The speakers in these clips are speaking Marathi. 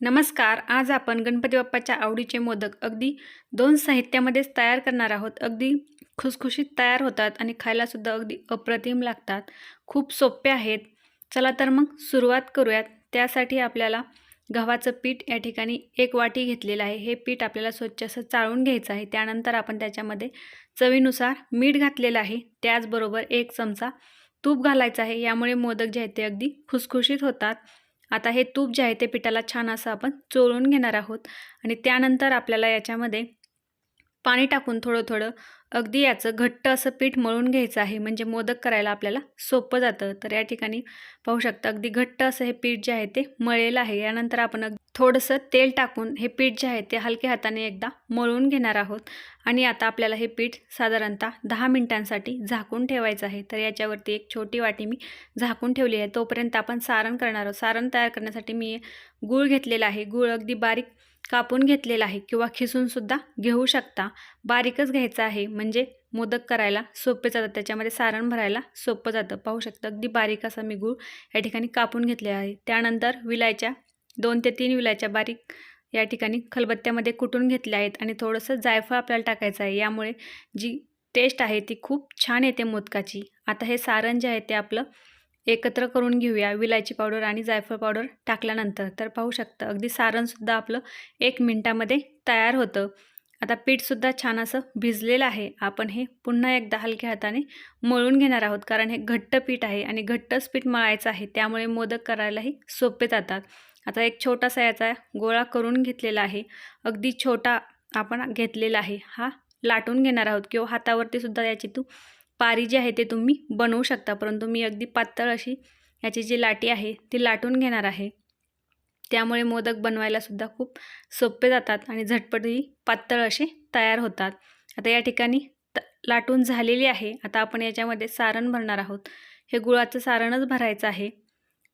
नमस्कार आज आपण गणपती बाप्पाच्या आवडीचे मोदक अगदी दोन साहित्यामध्येच तयार करणार आहोत. अगदी खुसखुशीत तयार होतात आणि खायलासुद्धा अगदी अप्रतिम लागतात. खूप सोपे आहेत. चला तर मग सुरुवात करूयात. त्यासाठी आपल्याला गव्हाचं पीठ या ठिकाणी एक वाटी घेतलेलं आहे. हे पीठ आपल्याला स्वच्छ असं चाळून घ्यायचं आहे. त्यानंतर आपण त्याच्यामध्ये चवीनुसार मीठ घातलेलं आहे. त्याचबरोबर एक चमचा तूप घालायचं आहे. यामुळे मोदक जे आहेत ते अगदी खुसखुशीत होतात. आता हे तूप जे आहे ते पिठाला छान असं आपण चोळून घेणार आहोत. आणि त्यानंतर आपल्याला याच्यामध्ये पाणी टाकून थोडं थोडं अगदी याचं घट्ट असं पीठ मळून घ्यायचं आहे. म्हणजे मोदक करायला आपल्याला सोपं जातं. तर या ठिकाणी पाहू शकता अगदी घट्ट असं हे पीठ जे आहे ते मळेल आहे. यानंतर आपण थोडंसं तेल टाकून हे पीठ जे आहे ते हलक्या हाताने एकदा मळून घेणार आहोत. आणि आता आपल्याला हे पीठ साधारणतः दहा मिनिटांसाठी झाकून ठेवायचं आहे. तर याच्यावरती एक छोटी वाटी मी झाकून ठेवली आहे. तोपर्यंत आपण सारण करणार आहोत. सारण तयार करण्यासाठी मी गूळ घेतलेला आहे. गूळ अगदी बारीक कापून घेतलेला आहे किंवा खिसूनसुद्धा घेऊ शकता. बारीकच घ्यायचं आहे. म्हणजे मोदक करायला सोपे जातात त्याच्यामध्ये सारण भरायला सोपं जातं. पाहू शकता अगदी बारीक असा मी गूळ या ठिकाणी कापून घेतलेला आहे. त्यानंतर विलायच्या दोन ते तीन विलायच्या बारीक या ठिकाणी खलबत्त्यामध्ये कुटून घेतल्या आहेत आणि थोडंसं जायफळ आपल्याला टाकायचं आहे. यामुळे जी टेस्ट आहे ती खूप छान येते मोदकाची. आता हे सारण जे आहे ते आपलं एकत्र करून घेऊया विलायची पावडर आणि जायफळ पावडर टाकल्यानंतर. तर पाहू शकता अगदी सारणसुद्धा आपलं एक मिनटामध्ये तयार होतं. आता पीठसुद्धा छान असं भिजलेलं आहे. आपण हे पुन्हा एकदा हलक्या हाताने मळून घेणार आहोत. कारण हे घट्ट पीठ आहे आणि घट्टच पीठ मळायचं आहे. त्यामुळे मोदक करायलाही सोपे जातात. आता एक छोटासा याचा गोळा करून घेतलेला आहे. अगदी छोटा आपण घेतलेला आहे. हा लाटून घेणार आहोत किंवा हातावरती सुद्धा याची तू पारी जी आहे ते तुम्ही बनवू शकता. परंतु मी अगदी पातळ अशी याची जी लाटी आहे ती लाटून घेणार आहे. त्यामुळे मोदक बनवायलासुद्धा खूप सोपे जातात आणि झटपटही पातळ असे तयार होतात. आता या ठिकाणी त लाटून झालेली आहे. आता आपण याच्यामध्ये सारण भरणार आहोत. हे गुळाचं सारणच भरायचं आहे.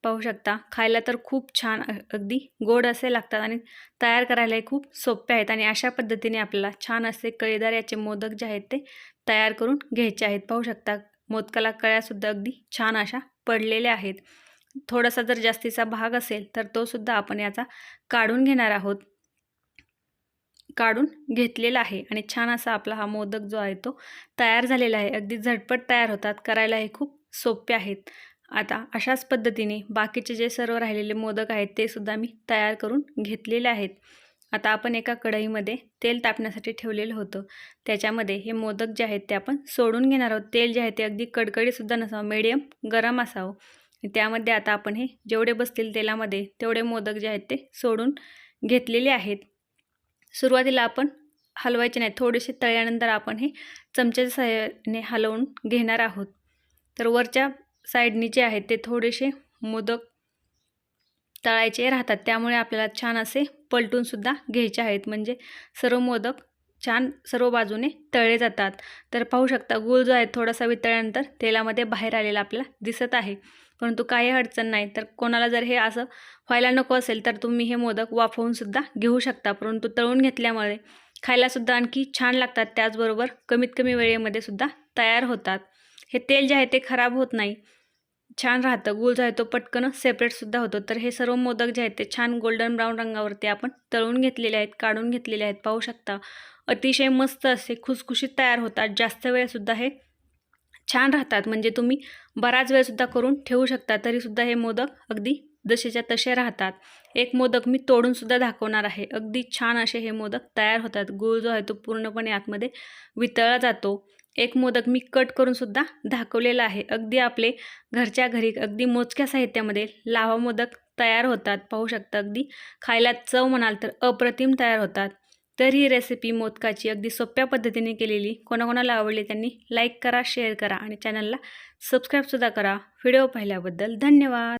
पाहू शकता. खायला तर खूप छान अगदी गोड असे लागतात आणि तयार करायलाही खूप सोपे आहेत आणि अशा पद्धतीने आपल्याला छान असे कळीदार याचे मोदक जे आहेत ते तयार करून घ्यायचे आहेत. पाहू शकता मोदकाला कळ्यासुद्धा अगदी छान अशा पडलेल्या आहेत. थोडासा जर जास्तीचा भाग असेल तर तो सुद्धा आपण याचा काढून घेणार आहोत. काढून घेतलेला आहे आणि छान असा आपला हा मोदक जो आहे तो तयार झालेला आहे. अगदी झटपट तयार होतात करायला हे खूप सोपे आहेत. आता अशाच पद्धतीने बाकीचे जे सर्व राहिलेले मोदक आहेत ते सुद्धा मी तयार करून घेतलेले आहेत. आता आपण एका कढईमध्ये तेल तापण्यासाठी ठेवलेलं होतं. त्याच्यामध्ये हे मोदक जे आहेत ते आपण सोडून घेणार आहोत. तेल जे आहे ते अगदी कडकडीसुद्धा नसावं मिडियम गरम असावं. त्यामध्ये आता आपण हे जेवढे बसतील तेलामध्ये तेवढे मोदक जे आहेत ते सोडून घेतलेले आहेत. सुरुवातीला आपण हलवायचे नाही थोडेसे तळल्यानंतर आपण हे चमच्याच्या सहाय्याने हलवून घेणार आहोत. तर वरच्या साईडनी जे आहेत ते थोडेसे मोदक तळायचे राहतात. त्यामुळे आपल्याला छान असे पलटूनसुद्धा घ्यायचे आहेत. म्हणजे सर्व मोदक छान सर्व बाजूने तळले जातात. तर पाहू शकता गुळ जो आहे थोडासा वितळल्यानंतर तेलामध्ये बाहेर आलेला आपल्याला दिसत आहे. परंतु काही अडचण नाही. तर कोणाला जर हे असं व्हायला नको असेल तर तुम्ही हे मोदक वाफवूनसुद्धा घेऊ शकता. परंतु तळून घेतल्यामुळे खायलासुद्धा आणखी छान लागतात. त्याचबरोबर कमीत कमी वेळेमध्ये सुद्धा तयार होतात. हे तेल जे आहे ते खराब होत नाही. छान राहतं. गुळ जो आहे तो पटकन सेपरेटसुद्धा होतो. तर हे सर्व मोदक जे आहेत ते छान गोल्डन ब्राऊन रंगावरती आपण तळून घेतलेले आहेत काढून घेतलेले आहेत. पाहू शकता अतिशय मस्त असे खुसखुशीत तयार होतात. जास्त वेळसुद्धा हे छान राहतात. म्हणजे तुम्ही बराच वेळसुद्धा करून ठेवू शकता. तरीसुद्धा हे मोदक अगदी जसेच्या तसे राहतात. एक मोदक मी तोडूनसुद्धा दाखवणार आहे. अगदी छान असे हे मोदक तयार होतात. गुळ जो आहे तो पूर्णपणे आतमध्ये वितळला जातो. एक मोदक मी कट करूनसुद्धा दाखवलेला आहे. अगदी आपले घरच्या घरी अगदी मोजक्या साहित्यामध्ये लावा मोदक तयार होतात. पाहू शकता अगदी खायला चव म्हणाल तर अप्रतिम तयार होतात. तर ही रेसिपी मोदकाची अगदी सोप्या पद्धतीने केलेली. कोणाकोणाला आवडली त्यांनी लाईक करा शेअर करा आणि चॅनलला सबस्क्राईबसुद्धा करा. व्हिडिओ पाहिल्याबद्दल धन्यवाद.